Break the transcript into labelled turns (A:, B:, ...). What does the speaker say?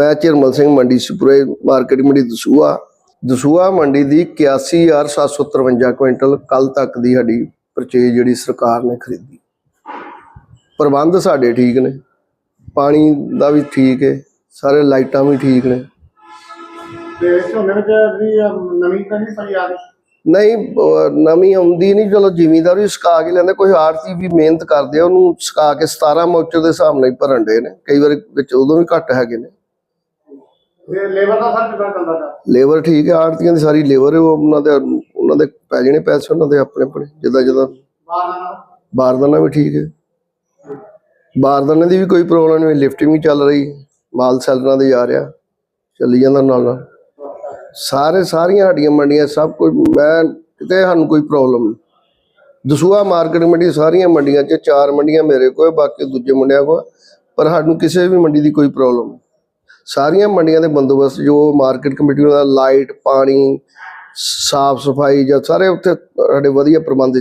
A: ਮੈਂ ਚਿਰਮਲ ਸਿੰਘ ਮੰਡੀ supreme market ਮੰਡੀ ਦਸੂਆ ਦਸੂਆ ਮੰਡੀ ਦੀ 81753 ਕੁਇੰਟਲ ਕੱਲ ਤੱਕ ਦੀ ਸਾਡੀ ਪਰਚੇਜ ਜਿਹੜੀ ਸਰਕਾਰ ਨੇ ਖਰੀਦੀ। ਪ੍ਰਬੰਧ ਸਾਡੇ ਠੀਕ ਨੇ ਪਾਣੀ ਦਾ ਵੀ ਠੀਕ ਹੈ ਸਾਰੇ ਲਾਈਟਾਂ ਵੀ ਠੀਕ ਨੇ।
B: ਤੇ ਝੋਨੇ ਵਿੱਚ ਵੀ ਅਹ, ਨਵੀਂ ਤਾਂ ਨਹੀਂ ਪਈ ਆ ਰਹੀ?
A: ਨਹੀਂ ਅਹ ਨਵੀਂ ਆਉਂਦੀ ਨਹੀਂ ਚਲੋ ਜ਼ਿਮੀਂਦਾਰ ਵੀ ਸੁਕਾ ਕੇ ਲੈਂਦੇ ਕੋਈ ਆੜਤੀ ਵੀ ਮਿਹਨਤ ਕਰਦੇ ਉਹਨੂੰ ਸੁਕਾ ਕੇ 17 ਮੌਚਰ ਦੇ ਹਿਸਾਬ ਨਾਲ ਹੀ ਭਰਨ ਦੇ ਨੇ ਕਈ ਵਾਰ ਵਿੱਚ ਉਦੋਂ ਵੀ ਘੱਟ ਹੈਗੇ ਨੇ।
B: ਲੇਬਰ ਦਾ ਸਰ ਕਿਦਾਂ ਚੱਲਦਾ ਪਿਆ
A: ਲੇਬਰ ਠੀਕ ਹੈ ਆੜਤੀਆਂ ਦੀ ਸਾਰੀ ਲੇਬਰ ਉਹ ਉਹਨਾਂ ਦੇ ਉਹਨਾਂ ਦੇ ਪੈ ਜਾਣੇ ਪੈਸੇ ਉਹਨਾਂ ਦੇ ਆਪਣੇ ਆਪਣੇ ਜਿੱਦਾਂ ਜਿੱਦਾਂ।
B: ਨਾਲ
A: ਬਾਰਦਾਨਾ ਵੀ ਠੀਕ ਹੈ। ਬਾਰਦਾਨੇ ਦੀ ਵੀ ਕੋਈ ਪ੍ਰੋਬਲਮ ਨਹੀਂ ਲਿਫਟਿੰਗ ਵੀ ਚੱਲ ਰਹੀ ਹੈ। ਮਾਲ ਸੈਲਰਾਂ ਦੇ ਜਾ ਰਿਹਾ ਚੱਲੀ ਜਾਂਦਾ ਨਾਲ ਨਾਲ। ਸਾਰੇ ਸਾਰੀਆਂ ਸਾਡੀਆਂ ਮੰਡੀਆਂ ਸਭ ਕੁਝ ਮੈਂ ਕਿਤੇ ਸਾਨੂੰ ਕੋਈ ਪ੍ਰੋਬਲਮ ਨਹੀਂ। ਦਸੂਆ ਮਾਰਕੀਟ ਮੰਡੀ ਸਾਰੀਆਂ ਮੰਡੀਆਂ 'ਚ ਚਾਰ ਮੰਡੀਆਂ ਮੇਰੇ ਕੋਲ ਬਾਕੀ ਦੂਜੇ ਮੁੰਡਿਆਂ ਕੋਲ। ਪਰ ਸਾਨੂੰ ਕਿਸੇ ਵੀ ਮੰਡੀ ਦੀ ਕੋਈ ਪ੍ਰੋਬਲਮ ਨਹੀਂ। ਸਾਰੀਆਂ ਮੰਡੀਆਂ ਦੇ ਬੰਦੋਬਸਤ ਜੋ ਮਾਰਕੀਟ ਕਮੇਟੀ ਦਾ ਲਾਈਟ, ਪਾਣੀ, ਸਾਫ਼ ਸਫ਼ਾਈ ਜਾਂ ਸਾਰੇ ਉੱਥੇ ਸਾਡੇ ਵਧੀਆ ਪ੍ਰਬੰਧ